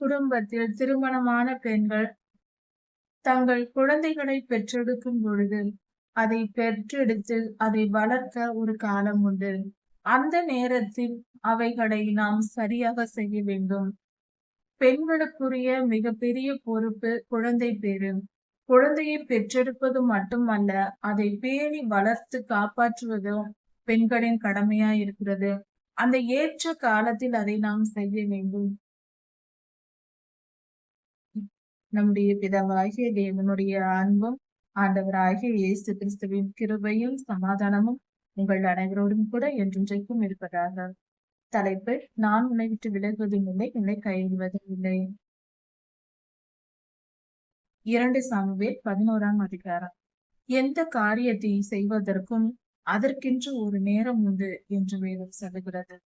குடும்பத்தில் திருமணமான பெண்கள் தங்கள் குழந்தைகளை பெற்றெடுக்கும் பொழுது அதை பெற்றெடுத்து அதை வளர்க்க ஒரு காலம் உண்டு. அந்த நேரத்தில் அவைகளை நாம் சரியாக செய்ய வேண்டும். பெண்களுக்குரிய மிகப்பெரிய பொறுப்பு குழந்தை பேரு குழந்தையை பெற்றெடுப்பது மட்டுமல்ல அதை பேணி வளர்த்து காப்பாற்றுவதும் பெண்களின் கடமையா இருக்கிறது. அந்த ஏற்ற காலத்தில் அதை நாம் செய்ய வேண்டும். நம்முடைய பிதாவாகிய தேவனுடைய அன்பும் ஆண்டவராகிய இயேசு கிறிஸ்துவின் கிருபையும் சமாதானமும் உங்கள் அனைவரோடும் கூட என்றென்றைக்கும் இருப்பதாக. தலைப்பு நான் உன்னை விட்டு விலகுவதும் இல்லை என்னை கைவிடுவதும் இல்லை. இரண்டு சாமுவேல் பதினோராம் அதிகாரம். எந்த காரியத்தை செய்வதற்கும் அதற்கென்று ஒரு நேரம் உண்டு என்று வேதம் சொல்லுகிறது.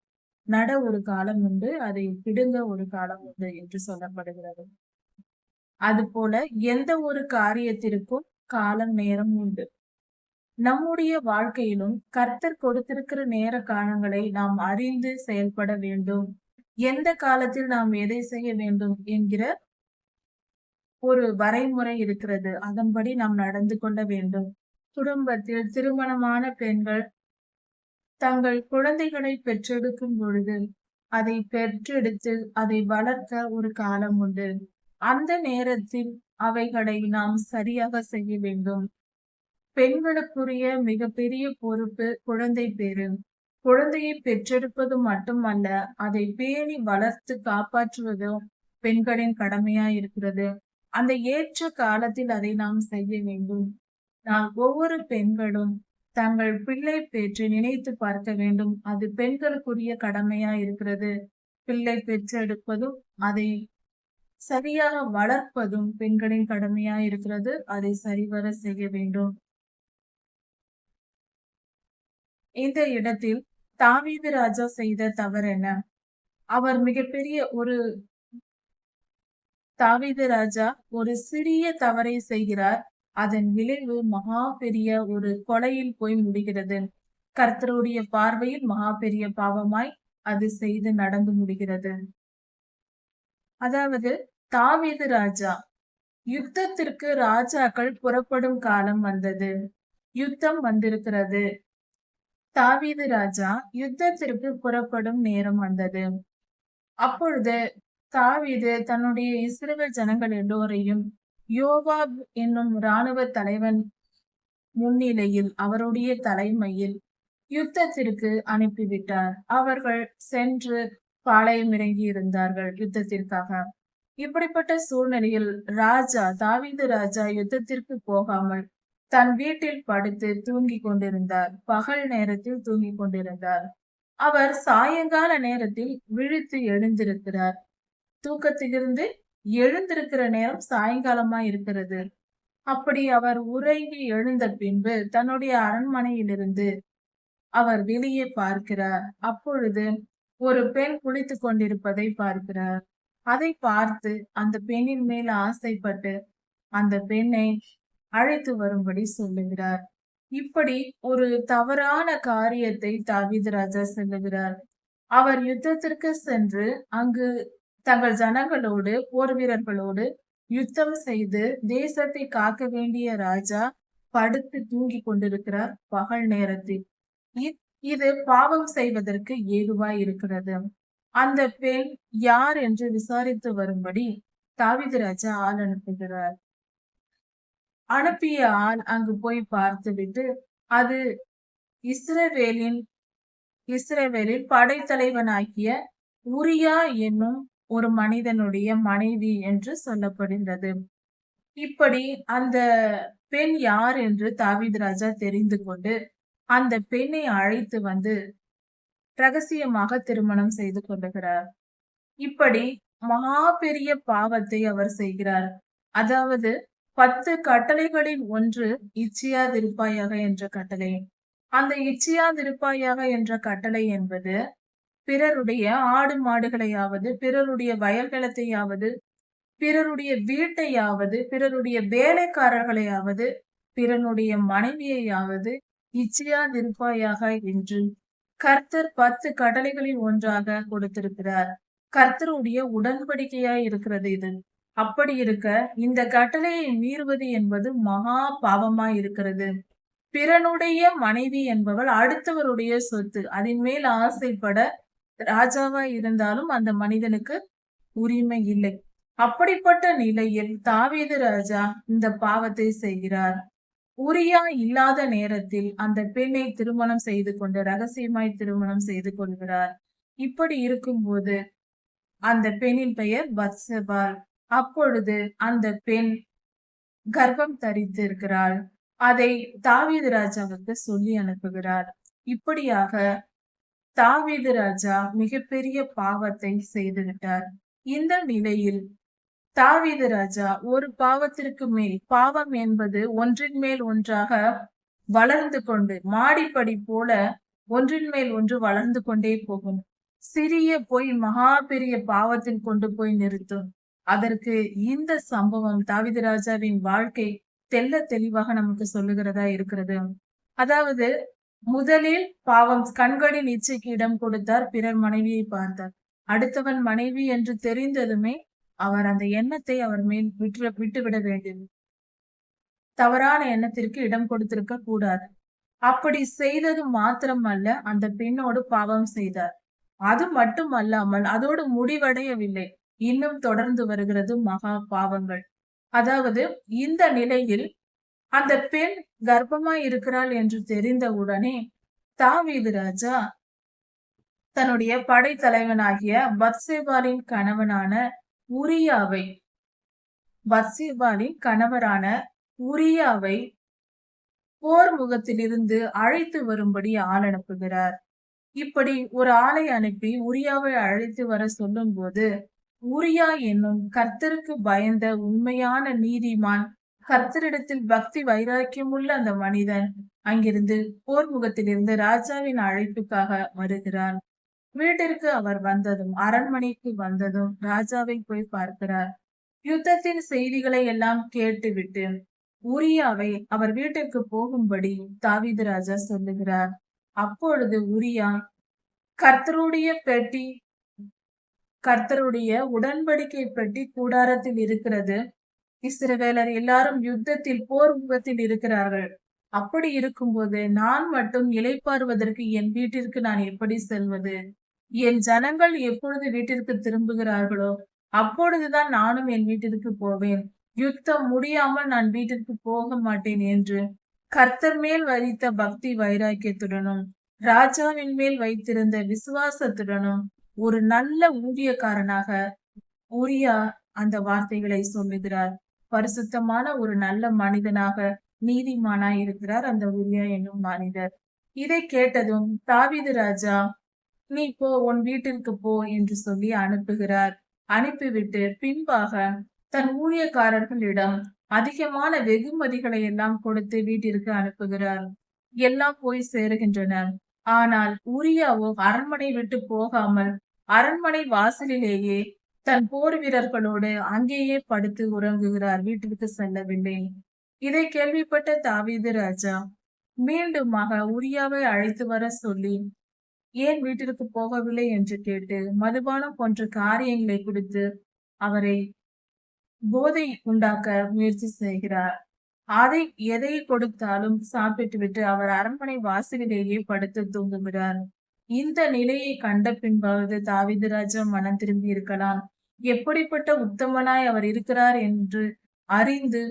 நட ஒரு காலம் உண்டு அதை பிடுங்க ஒரு காலம் உண்டு என்று சொல்லப்படுகிறது. அதுபோல எந்த ஒரு காரியத்திற்கும் காலம் நேரம் உண்டு. நம்முடைய வாழ்க்கையிலும் கர்த்தர் கொடுத்திருக்கிற நேர காலங்களை நாம் அறிந்து செயல்பட வேண்டும். எந்த காலத்தில் நாம் எதை செய்ய வேண்டும் என்கிற ஒரு வரைமுறை இருக்கிறது. அதன்படி நாம் நடந்து கொள்ள வேண்டும். குடும்பத்தில் திருமணமான பெண்கள் தங்கள் குழந்தைகளை பெற்றெடுக்கும் பொழுது அதை பெற்றெடுத்து அதை வளர்க்க ஒரு காலம் உண்டு. அந்த நேரத்தில் அவைகளை நாம் சரியாக செய்ய வேண்டும். பெண்களுக்குரிய மிகப்பெரிய பொறுப்பு குழந்தை பேரு குழந்தையை பெற்றெடுப்பது மட்டுமல்ல அதை பேணி வளர்த்து காப்பாற்றுவதும் பெண்களின் கடமையா இருக்கிறது. அந்த ஏற்ற காலத்தில் அதை நாம் செய்ய வேண்டும். நாம் ஒவ்வொரு பெண்களும் தங்கள் பிள்ளை பெற்று நினைத்து பார்க்க வேண்டும். அது பெண்களுக்குரிய கடமையா இருக்கிறது. பிள்ளை பெற்றெடுப்பதும் அதை சரியாக வளர்ப்பதும் பெண்களின் கடமையா இருக்கிறது. அதை சரிவர செய்ய வேண்டும். இந்த இடத்தில் தாவீது ராஜா செய்த தவறு என்ன? அவர் மிகப்பெரிய ஒரு தாவீது ராஜா ஒரு சிறிய தவறை செய்கிறார். அதன் விளைவு மகா பெரிய ஒரு கொலையில் போய் முடிகிறது. கர்த்தருடைய பார்வையில் மகா பெரிய பாவமாய் அது செய்து நடந்து முடிகிறது. அதாவது தாவீது ராஜா. யுத்தத்திற்கு ராஜாக்கள் புறப்படும் காலம் வந்தது. யுத்தம் வந்திருக்கிறது. தாவீது ராஜா யுத்தத்திற்கு புறப்படும் நேரம் வந்தது. அப்பொழுது தாவீது தன்னுடைய இஸ்ரேல் ஜனங்கள் எல்லோரையும் யோவாப் என்னும் இராணுவ தலைவன் முன்னிலையில் அவருடைய தலைமையில் யுத்தத்திற்கு அனுப்பிவிட்டார். அவர்கள் சென்று பாளையம் இறங்கி இருந்தார்கள் யுத்தத்திற்காக. இப்படிப்பட்ட சூழ்நிலையில் ராஜா தாவீது ராஜா யுத்தத்திற்கு போகாமல் தன் வீட்டில் படுத்து தூங்கிக் கொண்டிருந்தார். பகல் நேரத்தில் தூங்கிக் கொண்டிருந்தார். அவர் சாயங்கால நேரத்தில் விழித்து எழுந்திருக்கிறார். தூக்கத்திலிருந்து எழுந்திருக்கிற நேரம் சாயங்காலமா இருக்கிறது. அப்படி அவர் உறங்கி எழுந்த பின்பு தன்னுடைய அரண்மனையிலிருந்து அவர் வெளியே பார்க்கிறார். அப்பொழுது ஒரு பெண் குளித்துக் கொண்டிருப்பதை பார்க்கிறார். அதை பார்த்து அந்த பெண்ணின் மேல் ஆசைப்பட்டு அந்த பெண்ணை அழைத்து வரும்படி சொல்லுகிறார். இப்படி ஒரு தவறான காரியத்தை தாவீது ராஜா சொல்லுகிறார். அவர் யுத்தத்திற்கு சென்று அங்கு தங்கள் ஜனங்களோடு போர் வீரர்களோடு யுத்தம் செய்து தேசத்தை காக்க வேண்டிய ராஜா படுத்து தூங்கி கொண்டிருக்கிறார் பகல் நேரத்தில். இது பாவம் செய்வதற்கு ஏதுவாய் இருக்கிறது. அந்த பெண் யார் என்று விசாரித்து வரும்படி தாவித ராஜா ஆள் அனுப்புகிறார். அனுப்பிய ஆள் அங்கு போய் பார்த்துவிட்டு அது இஸ்ரவேலின் இஸ்ரவேலில் படைத்தலைவனாகிய உரியா என்னும் ஒரு மனிதனுடைய மனைவி என்று சொல்லப்படுகிறது இப்படி அந்த பெண் யார் என்று தாவித் ராஜா தெரிந்து கொண்டு அந்த பெண்ணை அழைத்து வந்து ரகசியமாக திருமணம் செய்து கொள்ளுகிறார். இப்படி மகா பெரிய பாவத்தை அவர் செய்கிறார். அதாவது பத்து கட்டளைகளில் ஒன்று இச்சியா திருப்பாயாக என்ற கட்டளை. அந்த இச்சியா திருப்பாயாக என்ற கட்டளை என்பது பிறருடைய ஆடு மாடுகளையாவது பிறருடைய வயல்களத்தையாவது பிறருடைய வீட்டையாவது பிறருடைய வேலைக்காரர்களையாவது பிறனுடைய மனைவியையாவது இச்சியா திருப்பாயாக என்று கர்த்தர் பத்து கடலைகளில் ஒன்றாக கொடுத்திருக்கிறார். கர்த்தருடைய உடன்படிக்கையாய் இருக்கிறது இது. அப்படி இருக்க இந்த கட்டளையை மீறுவது என்பது மகா பாவமாய் இருக்கிறது. பிறனுடைய மனைவி என்பவள் அடுத்தவருடைய சொத்து. அதன் மேல் ஆசைப்பட ராஜாவா இருந்தாலும் அந்த மனிதனுக்கு உரிமை இல்லை. அப்படிப்பட்ட நிலையில் தாவீது ராஜா இந்த பாவத்தை செய்கிறார். உரியா இல்லாத நேரத்தில் அந்த பெண்ணை திருமணம் செய்து கொண்டு ரகசியமாய் திருமணம் செய்து கொள்கிறார். இப்படி இருக்கும்போது அந்த பெண்ணின் பெயர் பத்சபால் அப்பொழுது அந்த பெண் கர்ப்பம் தரித்திருக்கிறாள் அதை தாவீது ராஜாவுக்கு சொல்லி அனுப்புகிறார். இப்படியாக தாவீது ராஜா மிகப்பெரிய பாவத்தை செய்துவிட்டார். இந்த நிலையில் தாவீது ராஜா ஒரு பாவத்திற்கு மேல் பாவம் என்பது ஒன்றின் மேல் ஒன்றாக வளர்ந்து கொண்டு மாடிப்படி போல ஒன்றின் மேல் ஒன்று வளர்ந்து கொண்டே போகும். சிறிய போய் மகா பெரிய பாவத்தில் கொண்டு போய் நிறுத்தும். அதற்கு இந்த சம்பவம் தாவித ராஜாவின் வாழ்க்கை தெல்ல தெளிவாக நமக்கு சொல்லுகிறதா இருக்கிறது. அதாவது முதலில் பாவம் கண்களின் இச்சைக்கு இடம் கொடுத்தார் பிறர் மனைவியை பார்த்தார். அடுத்தவன் மனைவி என்று தெரிந்ததுமே அவர் அந்த எண்ணத்தை அவர் மேல் விட்டு விட்டுவிட வேண்டும். தவறான எண்ணத்திற்கு இடம் கொடுத்திருக்க கூடாது. அப்படி செய்தது மாத்திரமல்ல அந்த பெண்ணோடு பாவம் செய்தார். அது மட்டுமல்லாமல் அதோடு முடிவடையவில்லை. இன்னும் தொடர்ந்து வருகிறது மகா பாவங்கள். அதாவது இந்த நிலையில் அந்த பெண் கர்ப்பமாய் இருக்கிறாள் என்று தெரிந்த உடனே தாவீது ராஜா தன்னுடைய படைத்தலைவனாகிய பத்சேபாலின் கணவனான உரியாவை. பத்சேபாலின் கணவரான உரியாவை போர் முகத்திலிருந்து அழைத்து வரும்படி ஆள் அனுப்புகிறார். இப்படி ஒரு ஆளை அனுப்பி உரியாவை அழைத்து வர சொல்லும் போது உரியா என்னும் கர்த்தருக்கு பயந்த உண்மையான நீதிமான் கர்த்தரிடத்தில் பக்தி வைராக்கியமுள்ள அந்த மனிதன் அங்கிருந்து போர் முகத்திலிருந்து ராஜாவின் அழைப்புக்காக வருகிறான். வீட்டிற்கு அவர் வந்ததும் அரண்மனைக்கு வந்ததும் ராஜாவை போய் பார்க்கிறார். யுத்தத்தின் செய்திகளை எல்லாம் கேட்டுவிட்டு உரியாவை அவர் வீட்டிற்கு போகும்படி தாவீது ராஜா சொல்லுகிறார். அப்பொழுது உரியா கர்த்தருடைய பெட்டி கர்த்தருடைய உடன்படிக்கை பெட்டி கூடாரத்தில் இருக்கிறது. இஸ்ரவேலர் எல்லாரும் யுத்தத்தில் போர் முகத்தில் இருக்கிறார்கள். அப்படி இருக்கும்போது நான் மட்டும் இலைப்பாறுவதற்கு என் வீட்டிற்கு நான் எப்படி செல்வது? என் ஜனங்கள் எப்பொழுது வீட்டிற்கு திரும்புகிறார்களோ அப்பொழுதுதான் நானும் என் வீட்டிற்கு போவேன். யுத்தம் முடியாமல் நான் வீட்டிற்கு போக மாட்டேன் என்று கர்த்தர் மேல் வைத்த பக்தி வைராக்கியத்துடனும் ராஜாவின் மேல் வைத்திருந்த விசுவாசத்துடனும் ஒரு நல்ல ஊழியக்காரனாக உரியா அந்த வார்த்தைகளை சொல்லுகிறார். பரிசுத்தமான ஒரு நல்ல மனிதனாக நீதிமானாய் இருக்கிறார் அந்த உரியா என்னும் மனிதர். இதை கேட்டதும் தாவிது ராஜா நீ போ உன் வீட்டிற்கு போ என்று சொல்லி அனுப்புகிறார். அனுப்பிவிட்டு பின்பாக தன் ஊழியக்காரர்களிடம் அதிகமான வெகுமதிகளை எல்லாம் கொடுத்து வீட்டிற்கு அனுப்புகிறார். எல்லாம் போய் சேருகின்றன. ஆனால் உரியாவோ அரண்மனை விட்டு போகாமல் அரண்மனை வாசலிலேயே தன் போர் வீரர்களோடு அங்கேயே படுத்து உறங்குகிறார். வீட்டிற்கு செல்லவில்லை. இதை கேள்விப்பட்ட தாவீது ராஜா மீண்டுமாக உரியாவை அழைத்து வர சொல்லி ஏன் வீட்டிற்கு போகவில்லை என்று கேட்டு மதுபானம் போன்ற காரியங்களை கொடுத்து அவரை போதை உண்டாக்க முயற்சி செய்கிறார். அதை எதை கொடுத்தாலும் சாப்பிட்டு விட்டு அவர் அரண்மனை வாசலிலேயே படுத்து தூங்குகிறார். இந்த நிலையை கண்ட பின்பாவது தாவிதராஜா மனம் திரும்பி இருக்கலாம். எப்படிப்பட்ட உத்தமனாய் அவர் இருக்கிறார் என்று அறிந்து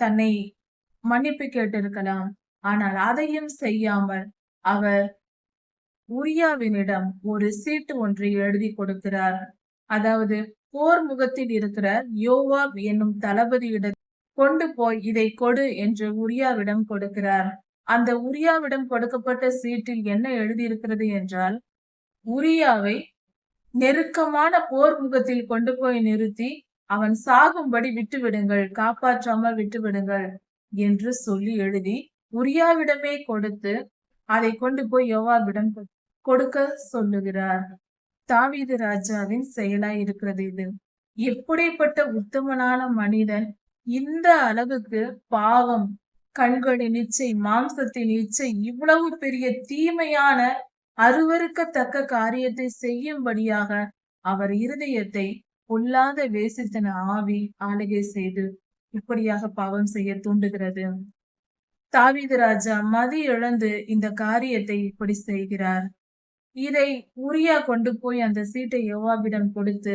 தன்னை மன்னிப்பு கேட்டிருக்கலாம். ஆனால் அதையும் செய்யாமல் அவர் உரியாவினிடம் ஒரு சீட்டு ஒன்றை எழுதி கொடுக்கிறார். அதாவது போர் முகத்தில் இருக்கிற யோவாப் என்னும் தளபதியிடம் கொண்டு போய் இதை கொடு என்று உரியாவிடம் கொடுக்கிறார். அந்த உரியாவிடம் கொடுக்கப்பட்ட சீட்டில் என்ன எழுதியிருக்கிறது என்றால் உரியாவை நெருக்கமான போர் முகத்தில் கொண்டு போய் நிறுத்தி அவன் சாகும்படி விட்டுவிடுங்கள் காப்பாற்றாமல் விட்டுவிடுங்கள் என்று சொல்லி எழுதி உரியாவிடமே கொடுத்து அதை கொண்டு போய் யோவாவிடம் கொடுக்க சொல்லுகிறார். தாவீது ராஜாவின் செயலாய் இருக்கிறது இது. எப்படிப்பட்ட உத்தமனான மனிதன் இந்த அளவுக்கு பாவம் கண்களின் இச்சை மாம்சத்தின் இச்சை இவ்வளவு பெரிய தீமையான அருவருக்கத்தக்க காரியத்தை செய்யும்படியாக அவர் இருதயத்தை பொல்லாத வேசித்தன ஆவி ஆளுகை செய்து இப்படியாக பாவம் செய்ய தூண்டுகிறது. தாவீது ராஜா மதி இழந்து இந்த காரியத்தை இப்படி செய்கிறார். இதை உரியா கொண்டு போய் அந்த சீட்டை யோவாபிடம் கொடுத்து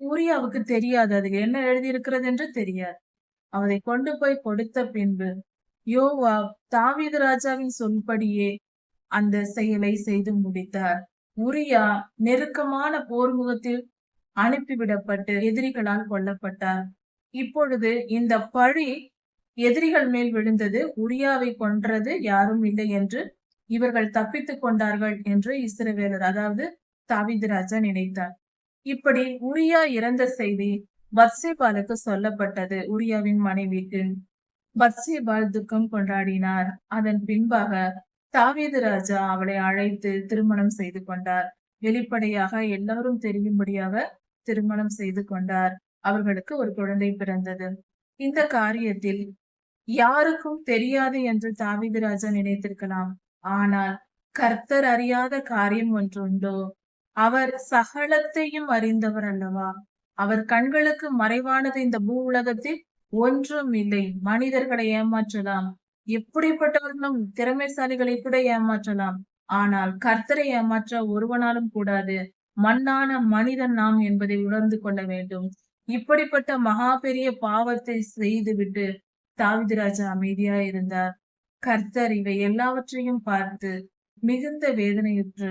உரியாவுக்கு தெரியாது அது என்ன எழுதியிருக்கிறது என்று தெரியாது. அவரை கொண்டு போய் கொடுத்த பின்பு யோவா தாவீது ராஜாவின் சொல்படியே அந்த செயலை செய்து முடித்தார். உரியா நெருக்கமான போர்முகத்தில் அனுப்பிவிடப்பட்டு எதிரிகளால் கொல்லப்பட்டார். இப்பொழுது இந்த பழி எதிரிகள் மேல் விழுந்தது உரியாவை கொன்றது யாரும் இல்லை என்று இவர்கள் தப்பித்துக் கொண்டார்கள் என்று இஸ்ரவேலர் அதாவது தாவீது ராஜா நினைத்தார். இப்படி உரியா இறந்த செய்தி பத்சேபாலுக்கு சொல்லப்பட்டது உரியாவின் மனைவிக்கு. பத்சேபால் துக்கம் கொண்டாடினார். அதன் பின்பாக தாவீது ராஜா அவளை அழைத்து திருமணம் செய்து கொண்டார். வெளிப்படையாக எல்லாரும் தெரியும்படியாக திருமணம் செய்து கொண்டார். அவர்களுக்கு ஒரு குழந்தை பிறந்தது. இந்த காரியத்தில் யாருக்கும் தெரியாது என்று தாவீது ராஜா நினைத்திருக்கலாம். ஆனால் கர்த்தர் அறியாத காரியம் ஒன்றுண்டோ? அவர் சகலத்தையும் அறிந்தவர் அல்லவா? அவர் கண்களுக்கு மறைவானது இந்த பூ உலகத்தில் ஒன்றும் இல்லை. மனிதர்களை ஏமாற்றலாம். எப்படிப்பட்டவர்களும் திறமைசாலிகளை கூட ஏமாற்றலாம். ஆனால் கர்த்தரை ஏமாற்ற ஒருவனாலும் கூடாது. மண்ணான மனிதன் நாம் என்பதை உணர்ந்து கொள்ள வேண்டும். இப்படிப்பட்ட மகா பெரிய பாவத்தை செய்துவிட்டு தாவிதிராஜா அமைதியா இருந்தார் கர்த்தர் இவை எல்லாவற்றையும் பார்த்து மிகுந்த வேதனையுற்று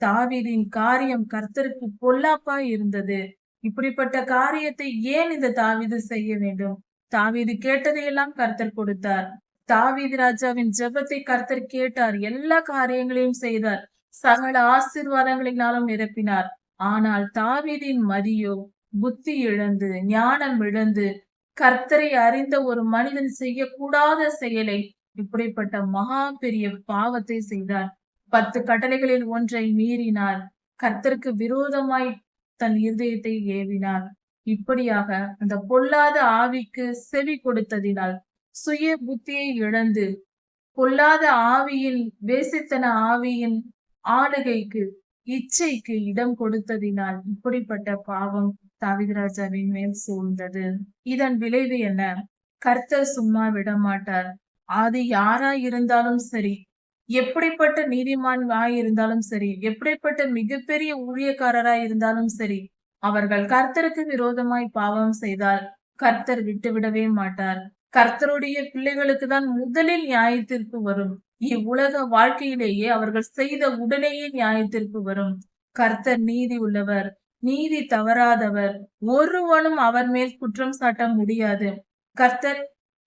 தாவீதின் காரியம் கர்த்தருக்கு பொல்லாப்பாய் இருந்தது. இப்படிப்பட்ட காரியத்தை ஏன் இந்த தாவீது செய்ய வேண்டும்? தாவீது கேட்டதையெல்லாம் கர்த்தர் கொடுத்தார். தாவீது ராஜாவின் ஜெபத்தை கர்த்தர் கேட்டார். எல்லா காரியங்களையும் செய்தார். சகல ஆசீர்வாதங்களினாலும் நிரப்பினார். ஆனால் தாவீதின் மதியோ புத்தி இழந்து ஞானம் இழந்து கர்த்தரை அறிந்த ஒரு மனிதன் செய்யக்கூடாத செயலை இப்படிப்பட்ட மகா பெரிய பாவத்தை செய்தார். பத்து கட்டளைகளில் ஒன்றை மீறினார். கர்த்தருக்கு விரோதமாய் தன் இருதயத்தை ஏவினார். இப்படியாக அந்த பொல்லாத ஆவிக்கு செவி கொடுத்ததினால் சுய புத்தியை இழந்து பொல்லாத ஆவியின் வேசித்தன ஆவியின் ஆளுகைக்கு இச்சைக்கு இடம் கொடுத்ததினால் இப்படிப்பட்ட பாவம் தாவிதராஜாவின் மேல் சூழ்ந்தது. இதன் விளைவு என்ன? கர்த்தர் சும்மா விட மாட்டார் அது யாரா இருந்தாலும் சரி எப்படிப்பட்ட நீதிமான் இருந்தாலும் சரி எப்படிப்பட்ட மிகப்பெரிய ஊழியக்காரராய் இருந்தாலும் சரி அவர்கள் கர்த்தருக்கு விரோதமாய் பாவம் செய்தால் கர்த்தர் விட்டுவிடவே மாட்டார். கர்த்தருடைய பிள்ளைகளுக்கு தான் முதலில் நியாயத்திற்கு வரும். இவ்வுலக வாழ்க்கையிலேயே அவர்கள் செய்த உடனேயே நியாயத்திற்கு வரும். கர்த்தர் நீதி உள்ளவர் நீதி தவறாதவர் ஒருவனும் அவர் மேல் குற்றம் சாட்ட முடியாது. கர்த்தர்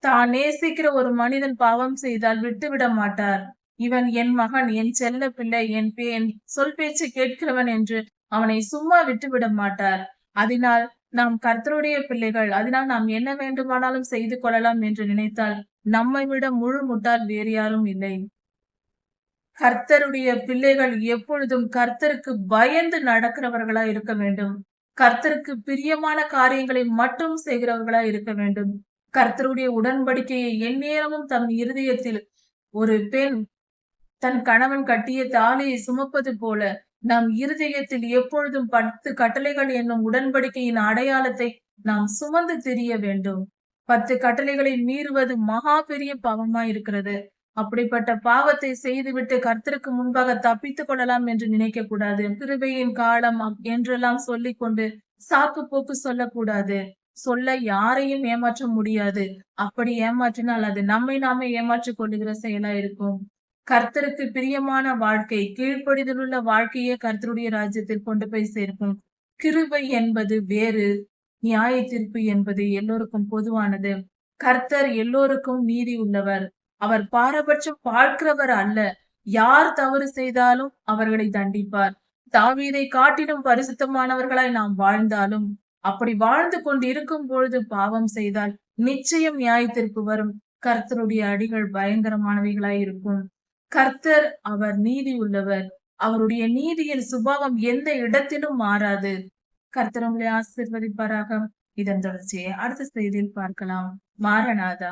தான் நேசிக்கிற ஒரு மனிதன் பாவம் செய்தால் விட்டுவிட மாட்டார். இவன் என் மகன் என் செல்ல பிள்ளை என் பே என் சொல் பேச்சு கேட்கிறவன் என்று அவனை சும்மா விட்டுவிட மாட்டார். அதனால் நாம் கர்த்தருடைய பிள்ளைகள் அதனால் நாம் என்ன வேண்டுமானாலும் செய்து கொள்ளலாம் என்று நினைத்தால் நம்மை விட முழு முட்டால் வேறு யாரும் இல்லை. கர்த்தருடைய பிள்ளைகள் எப்பொழுதும் கர்த்தருக்கு பயந்து நடக்கிறவர்களா இருக்க வேண்டும். கர்த்தருக்கு பிரியமான காரியங்களை மட்டும் செய்கிறவர்களா இருக்க வேண்டும். கர்த்தருடைய உடன்படிக்கையை எந்நேரமும் தம் இருதயத்தில் ஒரு பெண் தன் கணவன் கட்டிய தாலியை சுமப்பது போல நம் இருதயத்தில் எப்பொழுதும் பத்து கட்டளைகள் என்னும் உடன்படிக்கையின் அடையாளத்தை நாம் சுமந்து தெரிய வேண்டும். பத்து கட்டளைகளை மீறுவது மகா பெரிய பாவமா இருக்கிறது. அப்படிப்பட்ட பாவத்தை செய்துவிட்டு கர்த்தருக்கு முன்பாக தப்பித்துக் கொள்ளலாம் என்று நினைக்க கூடாது. கிருபையின் காலம் என்றெல்லாம் சொல்லிக் கொண்டு சாக்கு போக்கு சொல்லக்கூடாது. சொல்ல யாரையும் ஏமாற்ற முடியாது. அப்படி ஏமாற்றினால் அது நம்மை நாமே ஏமாற்றிக் கொள்ளுகிற செயலா இருக்கும். கர்த்தருக்கு பிரியமான வாழ்க்கை கீழ்ப்படிதலுள்ள வாழ்க்கையே கர்த்தருடைய ராஜ்யத்தில் கொண்டு போய் சேர்க்கும். கிருபை என்பது வேறு நியாய தீர்ப்பு என்பது எல்லோருக்கும் பொதுவானது. கர்த்தர் எல்லோருக்கும் நீதி உள்ளவர். அவர் பாரபட்சம் பார்க்கிறவர் அல்ல. யார் தவறு செய்தாலும் அவர்களை தண்டிப்பார். தாவீதை காட்டிலும் பரிசுத்தமானவர்களாய் நாம் வாழ்ந்தாலும் அப்படி வாழ்ந்து கொண்டு இருக்கும் பொழுது பாவம் செய்தால் நிச்சயம் நியாயத்திற்கு வரும். கர்த்தருடைய அடிகள் பயங்கரமானவைகளாய் இருக்கும். கர்த்தர் அவர் நீதி உள்ளவர். அவருடைய நீதியின் சுபாவம் எந்த இடத்திலும் மாறாது. கர்த்தர் உங்களை ஆசிர்வதிப்பாராக. இதன் தொடர்ச்சியை அடுத்த செய்தியில் பார்க்கலாம். மாரநாதா